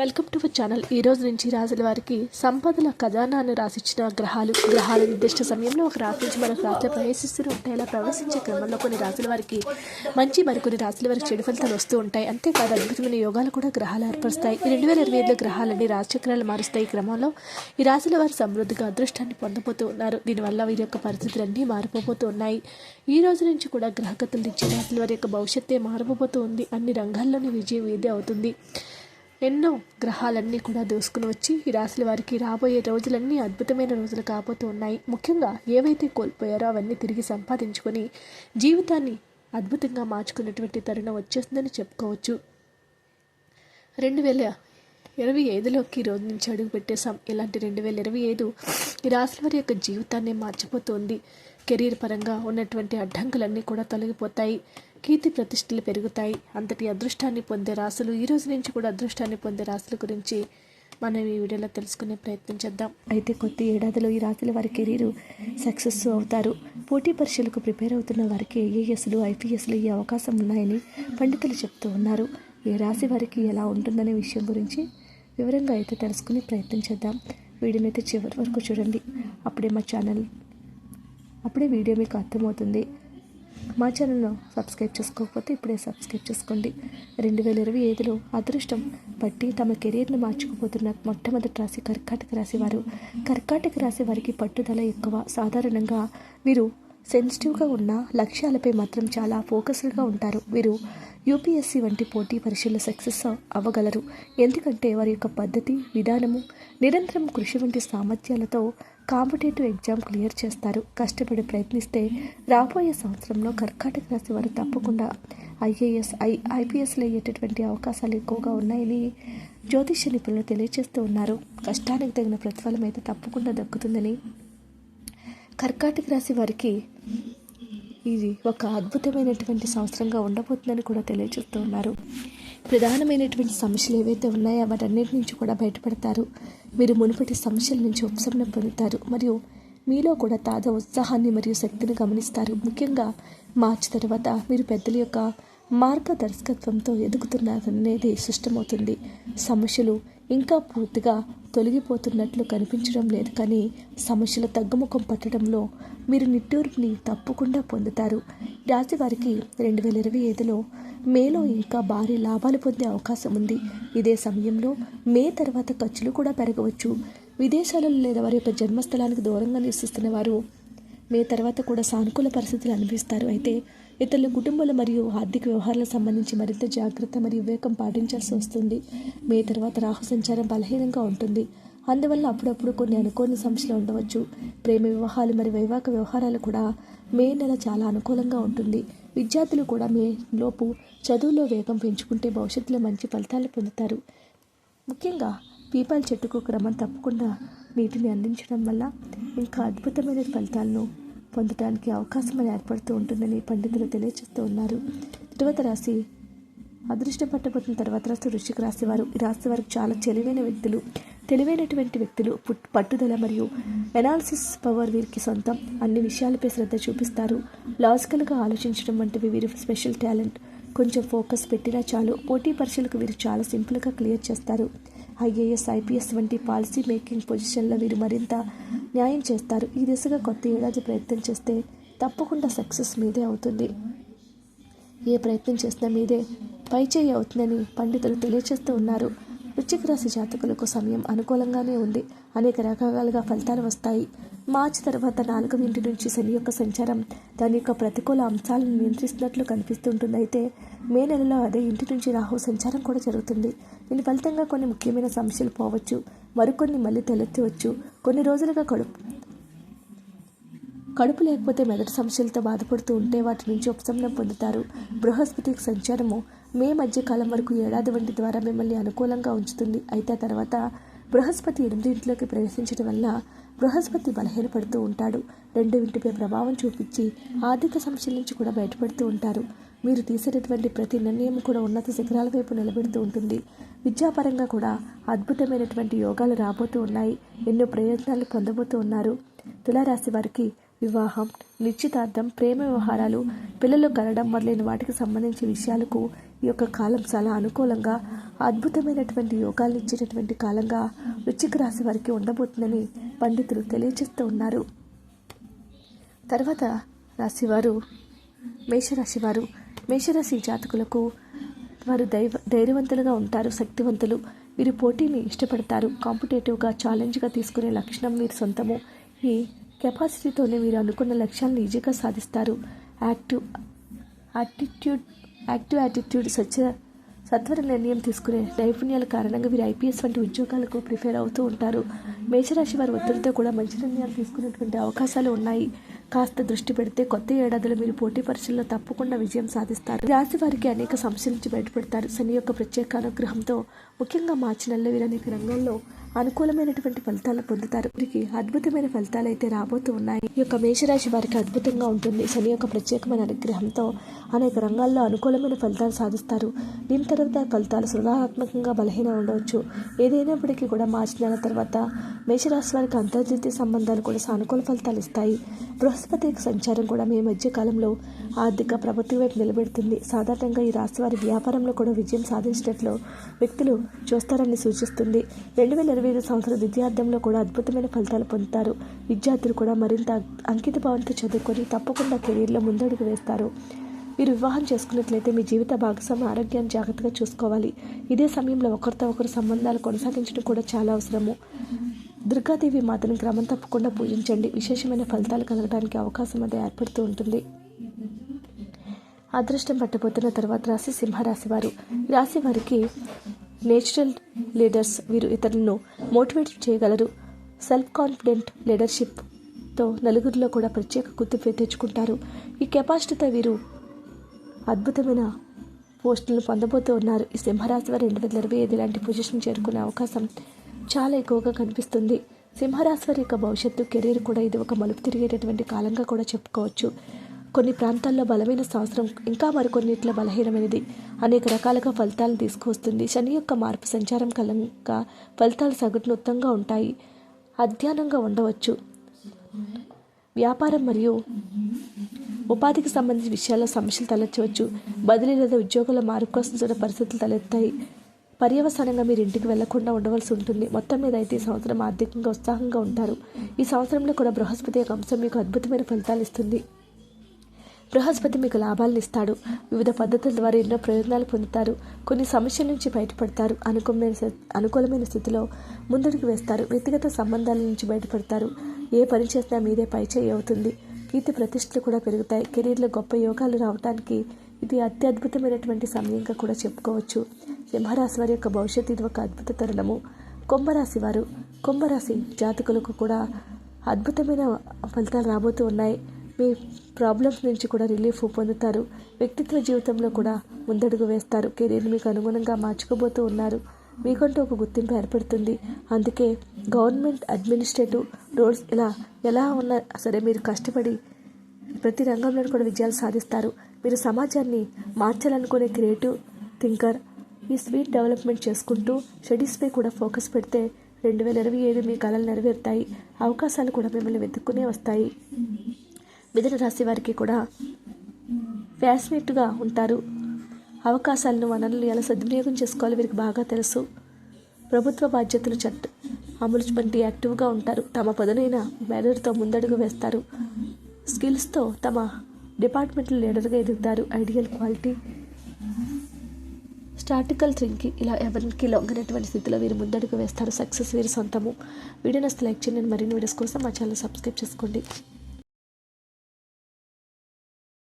Welcome to our channel. ఈ రోజు నుంచి రాజుల వారికి సంపదల ఖజానాన్ని రాసిచ్చిన గ్రహాలు గ్రహాల నిర్దిష్ట సమయంలో ఒక రాశి నుంచి మరొక రాశిలో ప్రవేశిస్తూ ఉంటాయి. ఇలా ప్రవేశించే క్రమంలో కొన్ని రాజుల వారికి మంచి మరికొన్ని రాజుల వారికి చెడు ఫలితాలు వస్తూ ఉంటాయి. అంతేకాదు అద్భుతమైన యోగాలు కూడా గ్రహాలు ఏర్పరుస్తాయి. ఈ రెండు వేల ఇరవై ఐదులో గ్రహాలన్నీ రాశిచక్రాలు మారుస్తాయి. ఈ క్రమంలో ఈ రాజుల వారు సమృద్ధిగా అదృష్టాన్ని పొందబోతూ ఉన్నారు. దీనివల్ల వీరి యొక్క పరిస్థితులన్నీ మారిపోతూ ఉన్నాయి. ఈ రోజు నుంచి కూడా గ్రహగతులు ఇచ్చే రాజుల వారి యొక్క భవిష్యత్తే మారబోతూ ఉంది. అన్ని రంగాల్లోని విజయం ఇదే అవుతుంది? ఎన్నో గ్రహాలన్నీ కూడా దూసుకుని వచ్చి ఈ రాశుల వారికి రాబోయే రోజులన్నీ అద్భుతమైన రోజులు కాబోతూ ఉన్నాయి. ముఖ్యంగా ఏవైతే కోల్పోయారో అవన్నీ తిరిగి సంపాదించుకొని జీవితాన్ని అద్భుతంగా మార్చుకున్నటువంటి తరుణం వచ్చేస్తుందని చెప్పుకోవచ్చు. రెండు వేల ఇరవై ఐదులోకి ఈ రోజు నుంచి అడుగు పెట్టేశాం ఇలాంటి రెండు వేల ఇరవై ఐదు ఈ రాశుల వారి యొక్క జీవితాన్ని మార్చిపోతుంది. కెరీర్ పరంగా ఉన్నటువంటి అడ్డంకులన్నీ కూడా తొలగిపోతాయి. కీర్తి ప్రతిష్టలు పెరుగుతాయి. అంతటి అదృష్టాన్ని పొందే రాసులు ఈ రోజు నుంచి కూడా అదృష్టాన్ని పొందే రాశుల గురించి మనం ఈ వీడియోలో తెలుసుకునే ప్రయత్నం చేద్దాం. అయితే కొద్ది ఏడాదిలో ఈ రాశుల వారి కెరీరు సక్సెస్ అవుతారు. పోటీ పరీక్షలకు ప్రిపేర్ అవుతున్న వారికి ఐఏఎస్లు ఐపీఎస్లు ఈ అవకాశం ఉన్నాయని పండితులు చెప్తూ ఉన్నారు. ఏ రాశి వారికి ఎలా ఉంటుందనే విషయం గురించి వివరంగా అయితే తెలుసుకునే ప్రయత్నం చేద్దాం. వీడియోనైతే చివరి వరకు చూడండి. అప్పుడే మా ఛానల్ అప్పుడే వీడియో మీకు అర్థమవుతుంది. మా ఛానల్ను సబ్స్క్రైబ్ చేసుకోకపోతే ఇప్పుడే సబ్స్క్రైబ్ చేసుకోండి. రెండు వేల ఇరవై ఐదులో అదృష్టం బట్టి తమ కెరీర్ను మార్చుకుపోతున్న మొట్టమొదటి రాశి కర్కాటక రాశి వారు. కర్కాటక రాశి వారికి పట్టుదల ఎక్కువ. సాధారణంగా వీరు సెన్సిటివ్గా ఉన్న లక్ష్యాలపై మాత్రం చాలా ఫోకస్డ్గా ఉంటారు. వీరు యూపీఎస్సీ వంటి పోటీ పరీక్షల్లో సక్సెస్ అవ్వగలరు. ఎందుకంటే వారి యొక్క పద్ధతి విధానము నిరంతరం కృషి వంటి సామర్థ్యాలతో కాంపిటేటివ్ ఎగ్జామ్ క్లియర్ చేస్తారు. కష్టపడి ప్రయత్నిస్తే రాబోయే సంవత్సరంలో కర్కాటక రాశి వారు తప్పకుండా ఐఏఎస్ ఐ ఐపీఎస్లు అయ్యేటటువంటి అవకాశాలు ఎక్కువగా ఉన్నాయని జ్యోతిష్య నిపుణులు తెలియజేస్తూ ఉన్నారు. కష్టానికి తగిన ప్రతిఫలం అయితే తప్పకుండా దక్కుతుందని కర్కాటక రాశి వారికి ఇది ఒక అద్భుతమైనటువంటి సంవత్సరంగా ఉండబోతుందని కూడా తెలియజేస్తూ ఉన్నారు. ప్రధానమైనటువంటి సమస్యలు ఏవైతే ఉన్నాయో వాటన్నిటి నుంచి కూడా బయటపడతారు. మీరు మునుపటి సమస్యల నుంచి ఉపశమనం పొందుతారు. మరియు మీలో కూడా తాజా ఉత్సాహాన్ని మరియు శక్తిని గమనిస్తారు. ముఖ్యంగా మార్చి తర్వాత మీరు పెద్దల యొక్క మార్గదర్శకత్వంతో ఎదుగుతున్నారనేది స్పష్టమవుతుంది సమస్యలు ఇంకా పూర్తిగా తొలగిపోతున్నట్లు కనిపించడం లేదు కానీ సమస్యల తగ్గుముఖం పట్టడంలో మీరు నిట్టూర్పుని తప్పకుండా పొందుతారు. రాశివారికి రెండు వేల ఇరవై ఐదులో మేలో ఇంకా భారీ లాభాలు పొందే అవకాశం ఉంది. ఇదే సమయంలో మే తర్వాత ఖర్చులు కూడా పెరగవచ్చు. విదేశాలలో లేదా వారి యొక్క జన్మస్థలానికి దూరంగా నివసిస్తున్న వారు మే తర్వాత కూడా సానుకూల పరిస్థితులు అనిపిస్తారు. అయితే ఇతరుల కుటుంబాలు మరియు ఆర్థిక వ్యవహారాలకు సంబంధించి మరింత జాగ్రత్త మరియు వివేకం పాటించాల్సి వస్తుంది. మే తర్వాత రాహు సంచారం బలహీనంగా ఉంటుంది. అందువల్ల అప్పుడప్పుడు కొన్ని అనుకోని సమస్యలు ఉండవచ్చు. ప్రేమ వివాహాలు మరియు వైవాహిక వ్యవహారాలు కూడా మే నెల చాలా అనుకూలంగా ఉంటుంది. విద్యార్థులు కూడా మే లోపు చదువులో వేగం పెంచుకుంటే భవిష్యత్తులో మంచి ఫలితాలు పొందుతారు. ముఖ్యంగా పీపాల చెట్టుకు క్రమం తప్పకుండా నీటిని అందించడం వల్ల ఇంకా అద్భుతమైన ఫలితాలను పొందడానికి అవకాశం ఏర్పడుతూ ఉంటుందని పండితులు తెలియజేస్తూ ఉన్నారు. తర్వాత రాశి అదృష్టం పట్టబోతున్న తర్వాత రాశి వృషిక రాశి వారు. ఈ రాశి వారికి చాలా తెలివైన వ్యక్తులు తెలివైనటువంటి వ్యక్తులు పుట్- పట్టుదల మరియు ఎనాలిసిస్ పవర్ వీరికి సొంతం. అన్ని విషయాలపై శ్రద్ధ చూపిస్తారు. లాజికల్గా ఆలోచించడం వంటివి వీరి స్పెషల్ టాలెంట్ కొంచెం ఫోకస్ పెట్టినా చాలు. పోటీ పరీక్షలకు వీరు చాలా సింపుల్గా క్లియర్ చేస్తారు. ఐఏఎస్ ఐపీఎస్ వంటి పాలసీ మేకింగ్ పొజిషన్లో వీరు మరింత న్యాయం చేస్తారు. ఈ దిశగా కొత్త ఏడాది ప్రయత్నం చేస్తే తప్పకుండా సక్సెస్ మీదే అవుతుంది. ఏ ప్రయత్నం చేసినా మీదే పైచేయి అవుతుందని పండితులు తెలియచేస్తూ ఉన్నారు. వృశ్చిక రాశి జాతకులకు సమయం అనుకూలంగానే ఉంది. అనేక రకాలుగా ఫలితాలు వస్తాయి. మార్చి తర్వాత నాలుగవ ఇంటి నుంచి శని యొక్క సంచారం దాని యొక్క ప్రతికూల అంశాలను నియంత్రిస్తున్నట్లు కనిపిస్తుంటుంది. అయితే మే నెలలో అదే ఇంటి నుంచి రాహు సంచారం కూడా జరుగుతుంది. దీని ఫలితంగా కొన్ని ముఖ్యమైన సమస్యలు పోవచ్చు. మరికొన్ని మళ్ళీ తలెత్తవచ్చు. కొన్ని రోజులుగా కడుపు కడుపు లేకపోతే మెదడు సమస్యలతో బాధపడుతూ ఉంటే వాటి నుంచి ఉపశమనం పొందుతారు. బృహస్పతి సంచారము మే మధ్యకాలం వరకు ఏడాది వంటి ద్వారా మిమ్మల్ని అనుకూలంగా ఉంచుతుంది. అయితే తర్వాత బృహస్పతి ఎనిమిది ఇంట్లోకి ప్రవేశించడం వల్ల బృహస్పతి బలహీనపడుతూ ఉంటాడు. రెండు ఇంటిపై ప్రభావం చూపించి ఆర్థిక సమస్యల నుంచి కూడా బయటపడుతూ ఉంటారు. మీరు తీసేటటువంటి ప్రతి నిర్ణయం కూడా ఉన్నత శిఖరాల వైపు నిలబెడుతూ ఉంటుంది. విద్యాపరంగా కూడా అద్భుతమైనటువంటి యోగాలు రాబోతూ ఉన్నాయి. ఎన్నో ప్రయోజనాలు పొందబోతూ ఉన్నారు. తులారాశి వారికి వివాహం నిశ్చితార్థం ప్రేమ వ్యవహారాలు పిల్లలు కలడం మొదలైన వాటికి సంబంధించిన విషయాలకు ఈ యొక్క కాలం చాలా అనుకూలంగా అద్భుతమైనటువంటి యోగాలు ఇచ్చేటటువంటి కాలంగా వృశ్చిక రాశి వారికి ఉండబోతుందని పండితులు తెలియజేస్తూ ఉన్నారు. తర్వాత రాశివారు మేషరాశివారు. మేషరాశి జాతకులకు వారు దైవ ధైర్యవంతులుగా ఉంటారు శక్తివంతులు. వీరు పోటీని ఇష్టపడతారు. కాంపిటేటివ్గా ఛాలెంజ్గా తీసుకునే లక్షణం వీరి సొంతము. ఈ కెపాసిటీతోనే మీరు అనుకున్న లక్ష్యాలను ఈజీగా సాధిస్తారు. యాక్టివ్ యాటిట్యూడ్ యాక్టివ్ యాటిట్యూడ్ సత్య సత్వర నిర్ణయం తీసుకునే నైపుణ్యాల కారణంగా వీరు ఐపీఎస్ వంటి ఉద్యోగాలకు ప్రిపేర్ అవుతూ ఉంటారు. మేషరాశి వారి ఒత్తిడితో కూడా మంచి నిర్ణయాలు తీసుకునేటువంటి అవకాశాలు ఉన్నాయి. కాస్త దృష్టి పెడితే కొత్త ఏడాదిలో మీరు పోటీ పరీక్షల్లో తప్పకుండా విజయం సాధిస్తారు. రాశి వారికి అనేక సమస్యల నుంచి బయటపడతారు. శని యొక్క ప్రత్యేక అనుగ్రహంతో ముఖ్యంగా మార్చి నెలలో వీరు అనేక రంగాల్లో అనుకూలమైనటువంటి ఫలితాలు పొందుతారు. వీరికి అద్భుతమైన ఫలితాలు అయితే రాబోతూ ఉన్నాయి. ఈ యొక్క మేషరాశి వారికి అద్భుతంగా ఉంటుంది. శని యొక్క ప్రత్యేకమైన అనుగ్రహంతో అనేక రంగాల్లో అనుకూలమైన ఫలితాలు సాధిస్తారు. దీని తర్వాత ఫలితాలు సృజనాత్మకంగా బలహీన ఉండవచ్చు. ఏదైనప్పటికీ కూడా మార్చి నెల తర్వాత మేషరాశి వారికి అంతర్జాతీయ సంబంధాలు కూడా సానుకూల ఫలితాలు ఇస్తాయి. బృహస్పతి సంచారం కూడా మీ మధ్య కాలంలో ఆర్థిక ప్రభుత్వ వైపు నిలబెడుతుంది. సాధారణంగా ఈ రాశి వారి వ్యాపారంలో కూడా విజయం సాధించినట్లు వ్యక్తులు చూస్తారని సూచిస్తుంది. రెండు వేల ఇరవై ఐదు సంవత్సరం విద్యార్థంలో కూడా అద్భుతమైన ఫలితాలు పొందుతారు. విద్యార్థులు కూడా మరింత అంకిత భావంతో చదువుకొని తప్పకుండా కెరీర్లో ముందడుగు వేస్తారు. మీరు వివాహం చేసుకున్నట్లయితే మీ జీవిత భాగస్వామి ఆరోగ్యాన్ని జాగ్రత్తగా చూసుకోవాలి. ఇదే సమయంలో ఒకరితో ఒకరు సంబంధాలు కొనసాగించడం కూడా చాలా అవసరము. దుర్గాదేవి మాతను క్రమం తప్పకుండా పూజించండి. విశేషమైన ఫలితాలు కలగడానికి అవకాశం అది ఏర్పడుతూ ఉంటుంది. అదృష్టం పట్టబోతున్న తర్వాత రాశి సింహరాశి వారు. రాశి వారికి నేచురల్ లీడర్స్ వీరు ఇతరులను మోటివేట్ చేయగలరు. సెల్ఫ్ కాన్ఫిడెంట్ లీడర్షిప్తో నలుగురిలో కూడా ప్రత్యేక గుర్తింపు తెచ్చుకుంటారు. ఈ కెపాసిటీతో వీరు అద్భుతమైన పోస్టులను పొందబోతూ ఉన్నారు. ఈ సింహరాశి వారు రెండు వేల ఇరవై ఐదు ఇలాంటి పొజిషన్ చేరుకునే అవకాశం చాలా ఎక్కువగా కనిపిస్తుంది. సింహరాశి వారి యొక్క భవిష్యత్తు కెరీర్ కూడా ఇది ఒక మలుపు తిరిగేటటువంటి కాలంగా కూడా చెప్పుకోవచ్చు. కొన్ని ప్రాంతాల్లో బలమైన సంవత్సరం ఇంకా మరికొన్నిట్లో బలహీనమైనది. అనేక రకాలుగా ఫలితాలను తీసుకువస్తుంది. శని యొక్క మార్పు సంచారం కలంగా ఫలితాలు సగటునుత్తంగా ఉంటాయి. అధ్యయనంగా ఉండవచ్చు. వ్యాపారం మరియు ఉపాధికి సంబంధించిన విషయాల్లో సమస్యలు తలెత్తవచ్చు. బదిలీ లేదా ఉద్యోగుల మార్పు కోసం చూడ పరిస్థితులు తలెత్తాయి. పర్యవసానంగా మీరు ఇంటికి వెళ్ళకుండా ఉండవలసి ఉంటుంది. మొత్తం మీద అయితే ఈ సంవత్సరం ఆర్థికంగా ఉత్సాహంగా ఉంటారు. ఈ సంవత్సరంలో కూడా బృహస్పతి యొక్క అంశం మీకు అద్భుతమైన ఫలితాలు ఇస్తుంది. బృహస్పతి మీకు లాభాలను ఇస్తాడు. వివిధ పద్ధతుల ద్వారా ఎన్నో ప్రయోజనాలు పొందుతారు. కొన్ని సమస్యల నుంచి బయటపడతారు. అనుకూలమైన అనుకూలమైన స్థితిలో ముందడుగు వేస్తారు. వ్యక్తిగత సంబంధాల నుంచి బయటపడతారు. ఏ పని చేసినా మీదే పైచేయి అవుతుంది. కీర్తి ప్రతిష్టలు కూడా పెరుగుతాయి. కెరీర్లో గొప్ప యోగాలు రావడానికి ఇది అత్యద్భుతమైనటువంటి సమయంగా కూడా చెప్పుకోవచ్చు. సింహరాశి వారి యొక్క భవిష్యత్తు ఇది ఒక అద్భుత తరుణము. కుంభరాశి వారు కుంభరాశి జాతకులకు కూడా అద్భుతమైన ఫలితాలు రాబోతూ ఉన్నాయి. మీ ప్రాబ్లమ్స్ నుంచి కూడా రిలీఫ్ పొందుతారు. వ్యక్తిత్వ జీవితంలో కూడా ముందడుగు వేస్తారు. కెరీర్ మీకు అనుగుణంగా మార్చుకోబోతూ ఉన్నారు. మీకంటూ ఒక గుర్తింపు ఏర్పడుతుంది. అందుకే గవర్నమెంట్ అడ్మినిస్ట్రేటివ్ రోల్స్ ఇలా ఎలా ఉన్నా సరే మీరు కష్టపడి ప్రతి రంగంలో కూడా విజయాలు సాధిస్తారు. మీరు సమాజాన్ని మార్చాలనుకునే క్రియేటివ్ థింకర్ ఈ స్వీట్ డెవలప్మెంట్ చేసుకుంటూ స్టడీస్పై కూడా ఫోకస్ పెడితే రెండు వేల ఇరవై ఏడు మీ కళలు నెరవేరుతాయి. అవకాశాలు కూడా మిమ్మల్ని వెతుక్కునే వస్తాయి. మిథున రాశి వారికి కూడా ఫ్యాసినేట్గా ఉంటారు. అవకాశాలను వనరులు ఎలా సద్వినియోగం చేసుకోవాలో వీరికి బాగా తెలుసు. ప్రభుత్వ బాధ్యతలు చట్ట అమలు వంటి యాక్టివ్గా ఉంటారు. తమ పదునైన మేనర్తో ముందడుగు వేస్తారు. స్కిల్స్తో తమ డిపార్ట్మెంట్ లీడర్గా ఎదుగుతారు. ఐడియల్ క్వాలిటీ స్టార్టికల్ థింకి ఇలా ఎవరికి లొంగనటువంటి స్థితిలో వీరు ముందడుగు వేస్తారు. సక్సెస్ వీరి సొంతము. వీడియో నస్తే లైక్ చేయండి. మరిన్ని వీడియోస్ కోసం మా ఛానల్ సబ్స్క్రైబ్ చేసుకోండి.